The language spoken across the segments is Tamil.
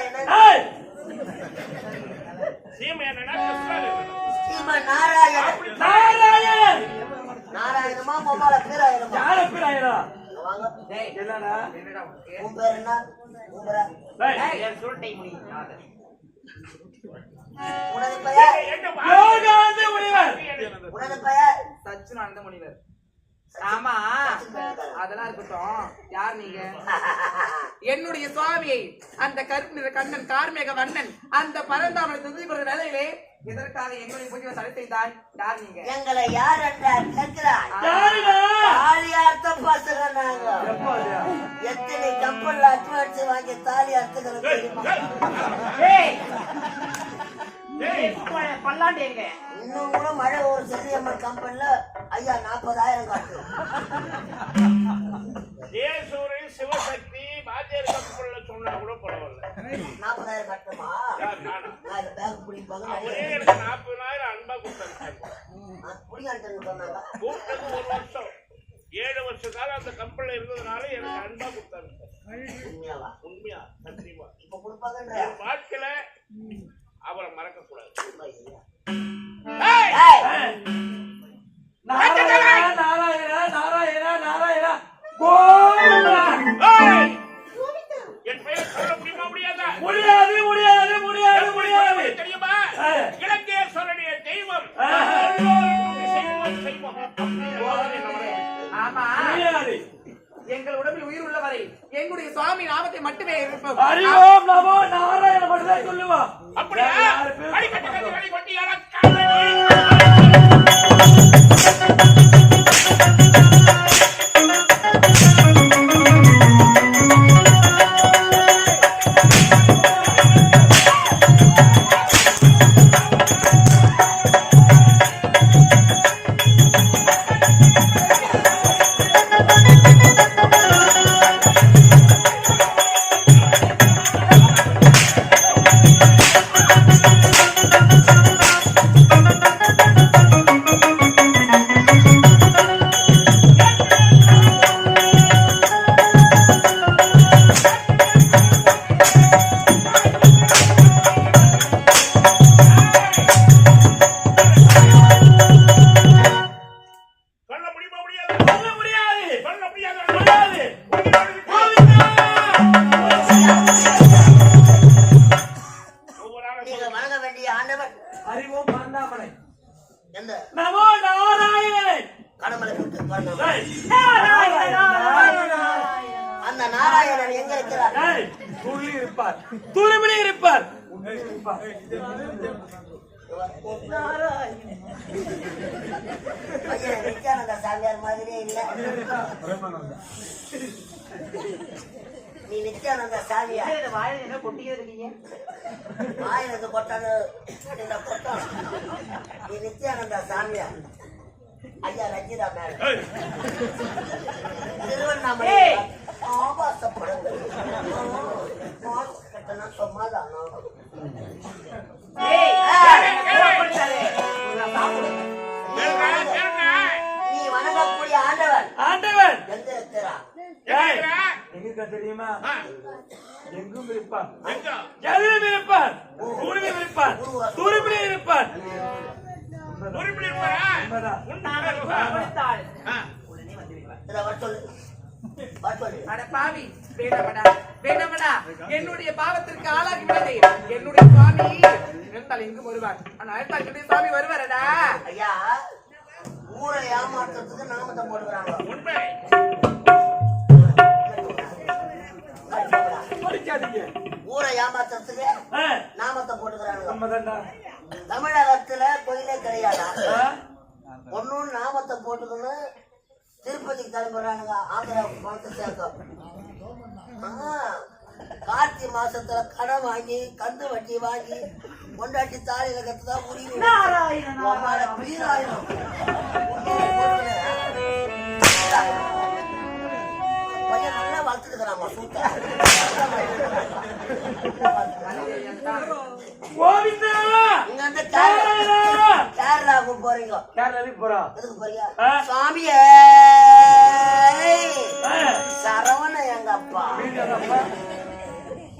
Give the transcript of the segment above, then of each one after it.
சீமை. சீமை நாராயணமா பொம்மால பேராயணமா யார வாங்க என்னடா உன் பேர் என்ன உன் பேரா? டேய் உனது பெயர் யோகாந்த முனிவர் உனது பெயர் சச்சினானந்த முனிவர் ஆமா. அதெல்லாம் இருக்கட்டும். யார் நீங்க? என்னுடைய சுவாமியை அந்த கருப்பு நிற கண்ணன் கார்மேக வண்ணன் அந்த பரந்தாமனை துதி கொண்ட வேலையிலே இதற்காக எங்களுடைய பூஜை தடை யார் நீங்க? எங்களை யார் என்றார் கேட்கிறாய் யாருடா தாலியார்த்த பசங்க நாங்க? எத்தனை கப்பல்ல அட்வான்ஸ் வாங்கி தாலி அறுத்துக்கிறது தெரியுமா? டேய், பல்லாண்டு எங்க இன்னும் கூட மழை ஒரு செல்லியம்மன் கம்பெனில ஐயா நாற்பதாயிரம் காட்டு. தேசூரி சிவசக்தி பாஜ்யர் கப்புள்ள சொன்னா கூட பரவாயில்ல. நாற்பதாயிரம் கட்டுமா? நானா? இந்த பிடிப்பாங்க எனக்கு நாற்பதாயிரம் அன்பா கொடுத்தாரு பிடிக்கான்னு சொன்னாங்க கூப்பிட்டது ஒரு வருஷம். ஏழு வருஷ காலம் அந்த கம்பெனில இருந்ததுனால எனக்கு அன்பா கொடுத்தாரு உண்மையாவா? உண்மையா? சத்தியமா. இப்ப கொடுப்பாங்கன்ற. என் வாழ்க்கையில அவரை மறக்க கூடாது. நாராயணா நாராயணா நாராயணா பரந்தாமனை எந்த? நமோ நாராயணனை. அந்த நாராயணன் எங்க இருக்கிறார்? துள்ளி இருப்பார் துளிமணி இருப்பார் சாமியார் மாதிரியே இல்ல. நீ நித்யானந்த சாமியார் வாழை என்ன கொட்டிக்கிட்டு இருக்கீங்க? ஆயிரத்து கொட்டாது இந்த கொட்டம் நீ நித்யானந்த சாமியார் ஐயா ரஞ்சிதா மேடம். திருவண்ணாமலை. ஆபாச படங்கள் சமாதானம் தெரியுமா? எங்கும் இருப்பார் எங்க? எதிலும் இருப்பார் துணிவில் இருப்பார். துருப்பில் இருப்பார்? என்னுடைய பாவத்திற்கு ஆளாகி விட்டது என்னுடைய சுவாமி நினைத்தால் எங்கும் வருவார். ஆனா நினைத்தால் என்னுடைய சுவாமி வருவாரடா. ஐயா ஊரை ஏமாத்துறதுக்கு நாமத்தை போடுறாங்க உண்மை. படிக்காதீங்க. ஊரை ஏமாத்துறதுக்கு ஆ, நாமத்தை போட்டுக்கிறாங்க. தமிழகத்துல கோயிலே கிடையாதா? ஒன்னும் நாமத்தை போட்டுக்கணும் திருப்பதிக்கு கிளம்புறானுங்க ஆந்திராவுக்கு பணத்தை சேர்க்க கார்த்தி மாசத்துல கடன் வாங்கி கந்து வட்டி வாங்கி கொண்டாட்டி தாலியில கத்துதான் உரிமை உம்மால பீராயிரம். கோவிந்தா நீங்க வந்து கேரளா கேரளா. கேரளாவுக்கு போறீங்க கேரளாவுக்கு போறோம் எதுக்கு போறீங்க ஆ. சாமியே ஆ. சரவண எங்க அப்பா வீட்டுக்காரப்பா.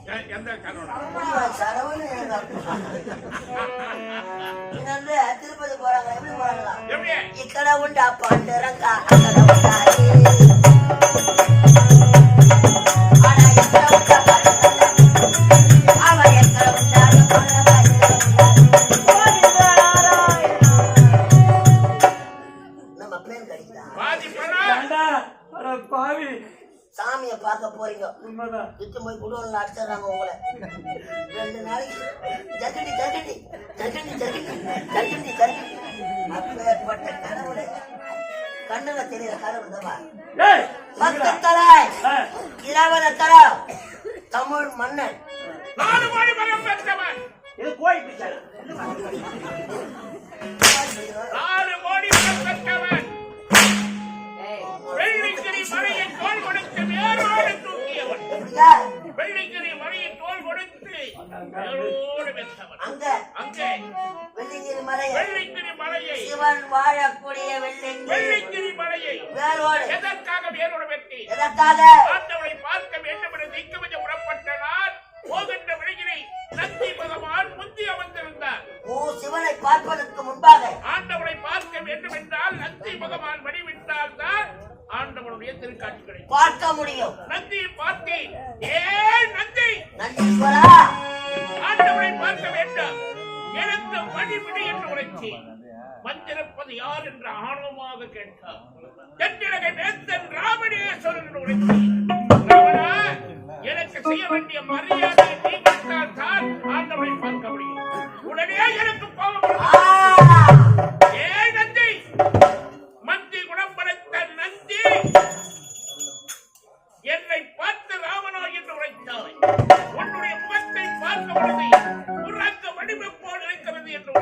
எ- எந்த கனோட அப்படியா, சரவண எங்க அப்பா நீங்க வந்து திருப்பதி போறாங்க எப்படி போறாங்களா எப்படி ఇక్కడ ఉండా పాండురంగ అక్కడ ఉండాలి விட்டு போய் குடோன்ல அடிச்சிடுறாங்க உங்களை. ரெண்டு நாளைக்கு ஜகடி ஜகடி ஜகடி ஜகடி ஜகடி ஜகடி அப்பேற்பட்ட கடவுளை கண்ணுல தெரியற ஏய் பத்து தலாய் ஆ. இருபது தரம் தமிழ் மன்னன். நாலு கோடி பணம் பெற்றவன். இது கோழி பிச்சை. நாலு கோடி பணம் பெற்றவன். வெள்ளிக்கிரி மலையை தோல் கொடுத்து வேரோடு எப்படியா? வெள்ளிக்கிரி மலையை தோல் கொடுத்து வேரோடு பெற்றவன் அங்க. வெள்ளிக்கிரி மலையை. சிவன் வாழக்கூடிய வெள்ளிங்கிரி வெள்ளிக்கிரி மலையை. வேரோடு. எதற்காக வேரோடு வெட்டி? எதற்காக? ஆண்டவனை பார்க்க வேண்டும் என திக்கமிஞ்ச புறப்பட்ட நான் போகின்ற வழியினை நந்தி பகவான் முந்தி அமர்ந்திருந்தார். ஓ சிவனை பார்ப்பதற்கு முன்பாக. ஆண்டவனை பார்க்க வேண்டும் என்றால் நந்தி பகவான் கிடைக்கும். பார்க்க முடியும். நந்தியை பார்த்தேன் ஏ நந்தி! நந்தீஸ்வரா ஆண்டவனை பார்க்க வேண்டாம். எனக்கு வழிவிடு என்று உரைத்தேன். வந்திருப்பது யார் என்று ஆணவமாக கேட்டார். தென்னிலகை வேந்தன் ராமணேஸ்வரன் ராவணா, எனக்கு செய்ய வேண்டிய மரியாதையை நீ கொடுத்தால் தான் பார்க்க முடியும். உடனே எனக்கு கோபம் ஆ! வந்தது. ஏ நந்தி! என்று உன்னுடைய முகத்தை பார்க்க பொழுது உறக்க வடிவப்போல் இருக்கிறது என்று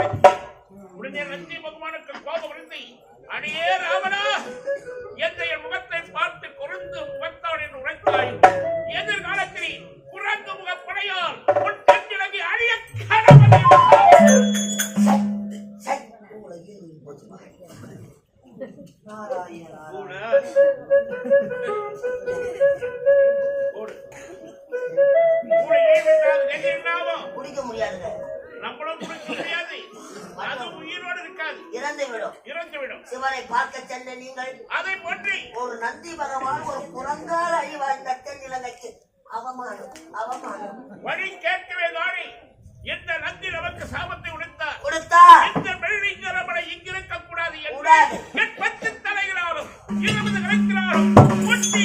உடனே நந்தி பகவானுக்கு கோபம் இருந்து அடியே ராமனா என்னுடைய முகத்தை வழி கேட்கவே தானே இந்த நந்தி நமக்கு சாபத்தை உடைத்தார். கொடுத்தா இந்த வெள்ளிங்கிரமலை இங்கிருக்க கூடாது என்று. என் பத்து தலைகளாலும் இருபது கணக்கினாலும் ஒட்டி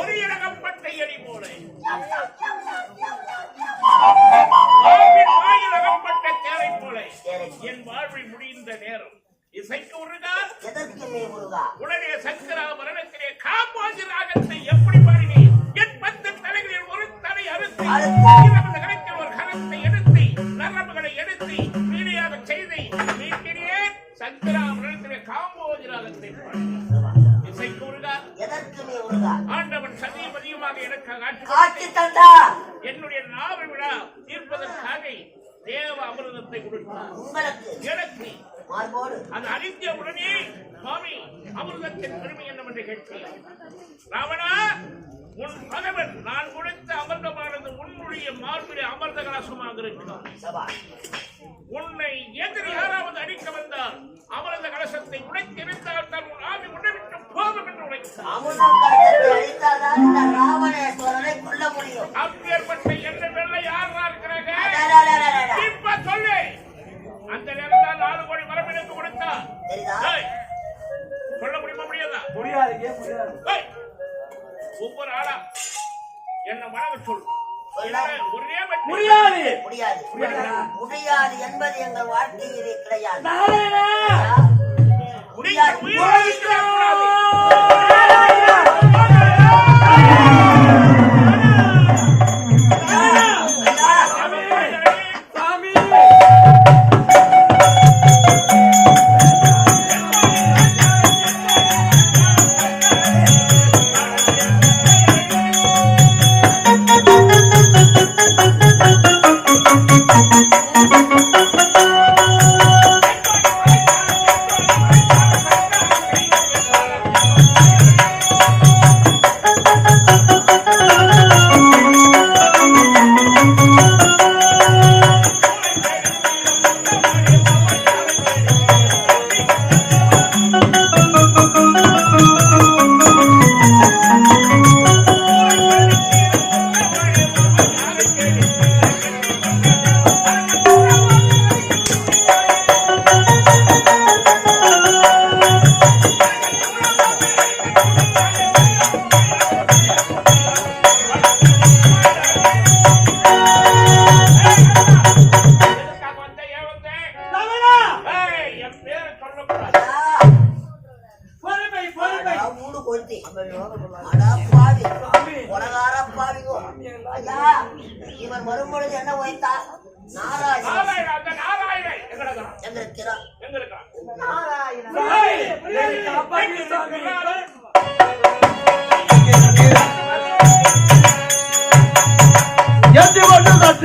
ஒரு இலகப்பட்ட எரி போல. பாம்பின் வாயில் அகப்பட்ட தேரை போல. என் வாழ்வில் முடிந்த நேரம். இசைக்கு உருகா. எதற்கு நீ முருகா உடனே சங்கரா மரணத்திலே காப்பாசி ராகத்தை எப்படி பாடினேன்? என் பத்து தலைகளில் ஒரு தலை அறுத்து. ஆட்சி தந்தா. என்னுடைய நாவ விழா தீர்ப்பதற்காக தேவ அமிர்தத்தை கொடுத்தார். உங்களுக்கு. எனக்கு. அது அறிந்த உடனே சுவாமி அமிர்தத்தின் பெருமை என்னவென்று கேட்கிறார் ராவணா உன் பதவன் நான் கொடுத்த அமிர்தமானது உன்னுடைய மார்பிலே அமிர்த கலாசமாக இருக்கிறார். உன்னை எதிரி யாராவது அடிக்க வந்தால் அமிர்த கலசத்தை உடைத்திருந்தால் தான் உன் ஆவி உடவிட்டு போதும் என்று உரைத்தார்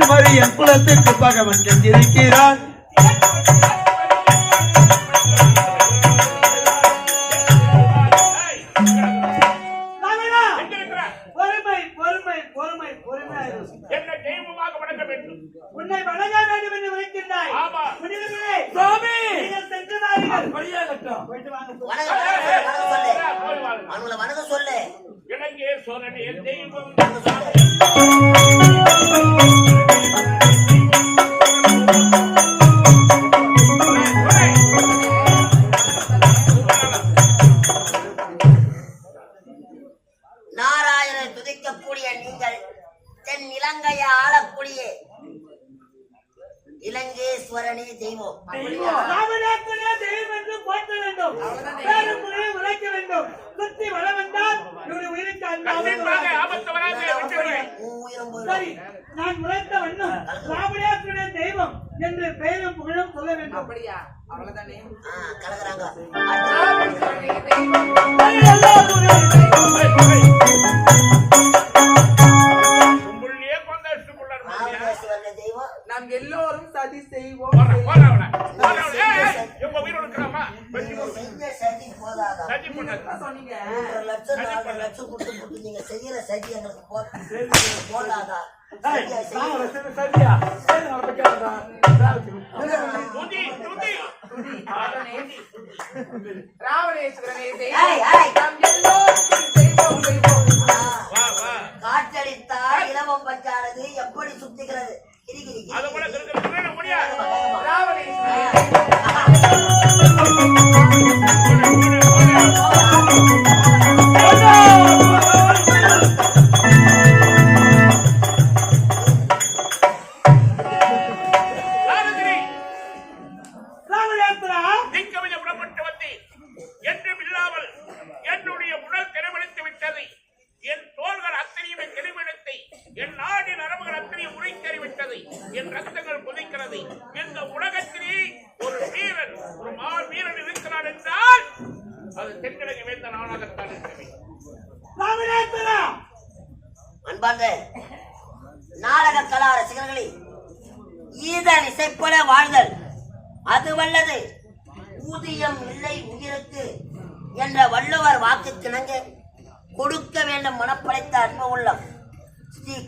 மாதிரி என் குலத்துக்கு பகவன் செஞ்சிருக்கிறான் தெய்வம். ராமநாதனே தெய்வம் வண்ணம் ராமநாதனுடைய தெய்வம் என்று பெயரும் புகழும் சொல்ல வேண்டும். அப்படியா? அவ்வளவுதானே? கலகுறாங்க போடாதா சரியா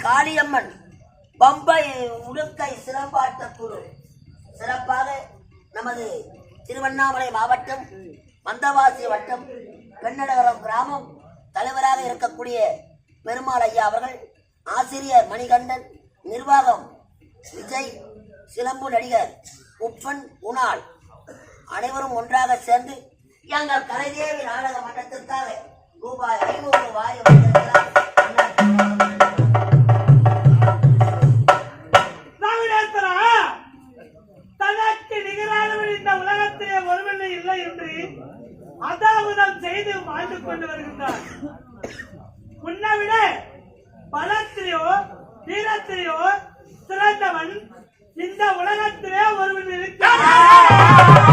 காளியம்மன் பம்பை உடுக்கை சிறப்பாட்ட குழு சிறப்பாக நமது திருவண்ணாமலை மாவட்டம் மந்தவாசி வட்டம் பெண்ணடகரம் கிராமம் தலைவராக இருக்கக்கூடிய பெருமாள் ஐயா அவர்கள் ஆசிரியர் மணிகண்டன் நிர்வாகம் விஜய் சிலம்பு நடிகர் உப்பன் குணால் அனைவரும் ஒன்றாக சேர்ந்து எங்கள் கலைதேவி நாடக மன்றத்திற்காக ரூபாய் ஐநூறு வாரி வந்திருக்கிறார் வீரத்திலேயோ சிறந்தவன் இந்த உலகத்திலே ஒருவன் இருக்கிறான்.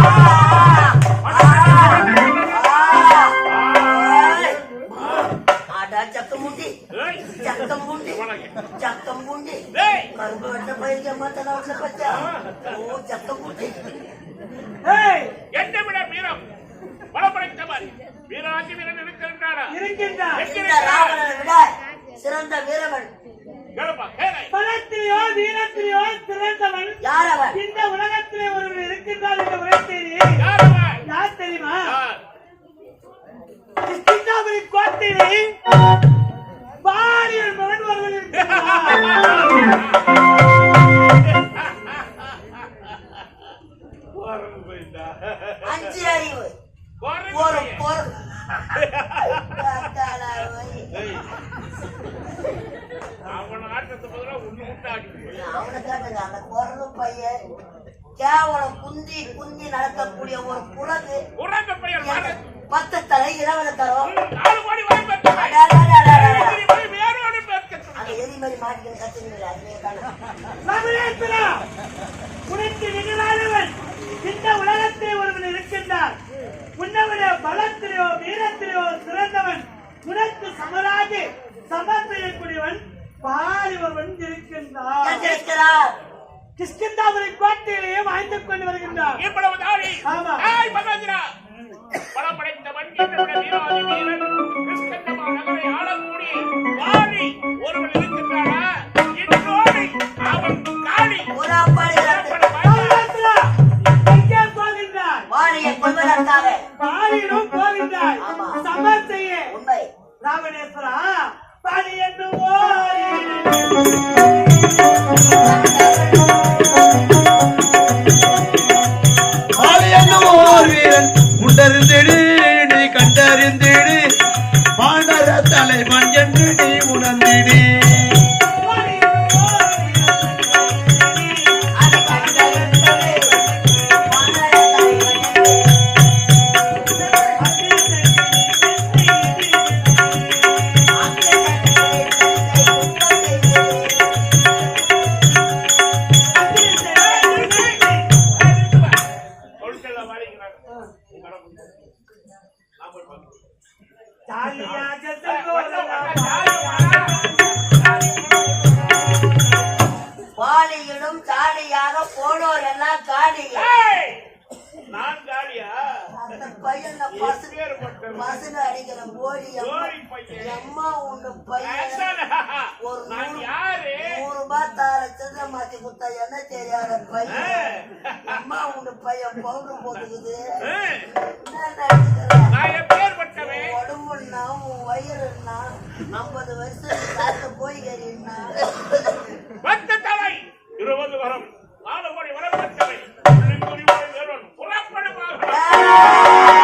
ஆடா சக்கமுண்டி ஏய், சக்கமுண்டி வணக்கம். சக்கமுண்டி ஏய், கரும்பு வெட்ட பயிர்க்க மாட்டேன் அவசர பச்சா. ஓ சக்கமுண்டி ஏய், என்னை விட வீரம். பலப்படைத்தவர் வீராதி வீரன் இருக்கின்றாரா இருக்கின்றார் இந்த ராவணனை விட சிறந்த வீரவன் சிறந்தவன் யார் அவன்? இந்த உலகத்திலே ஒருவன் இருக்கின்றார் என்ற உரைத்தேரி யார் தெரியுமா? கிருஷ்ணாபுரி கோட்டையிலே பாலியல் மகன் போயிட்டா. அஞ்சு அறிவு. ஒரு. பொருள் ஏய். அவன ஆட்டத்துக்கு பதிலா உன்னை விட்டு ஆடிட்டு அவனை கேட்டுங்க அந்த குரலு பையன். கேவலம் குந்தி குந்தி நடக்கக்கூடிய ஒரு குரங்கு. பத்து தலை இருபது தரம். அதுவே தானே ராமநேஸ்வரா உனக்கு நிகழானவன் இந்த உலகத்திலே ஒருவன் இருக்கின்றார் உன்னவனுடைய பலத்திலேயோ வீரத்திலேயோ சிறந்தவன். உனக்கு சமராக சமர் செய்யக்கூடியவன் பாரி ஒருவன் இருக்கின்றார் கேட்டிருக்கிறார் கிருஷ்ணந்தாபுரி கோட்டையிலேயே வாழ்ந்து கொண்டு வருகின்றார். இவ்வளவு தாடி ஆமா. ஏய் பகவதிரா பலம் படைத்தவன் என்னுடைய வீராதி வீரன் கிருஷ்ணந்தமா நகரை ஆளக்கூடிய ஒருவன் இருக்கின்றானா இன்றோடு அவன் ஒரு. சமர் செய்ய உண்மை. ராமநேஸ்வரா பாடி என்று வாளியிடும் சாடியாக போனோர் எல்லாம் காடியா நான் காளியா? அந்த பையன் பசு. பசுன்னு அடிக்கிற பையன். அம்மா உண்டு பையன். ஒரு நூறு ரூபாய் தார சில்லற மாத்தி கொடுத்தா என்ன தெரியாத பையன்? அம்மா உண்டு பையன் பவுடர் போட்டுக்குது. உடம்புன்னா உன் வயிறுன்னா ஐம்பது வருஷம் காத்து போய் கறின்னா இருபது வரம் ஆறு கோடி வரம் பெற்றவை புறப்படுவார்கள்.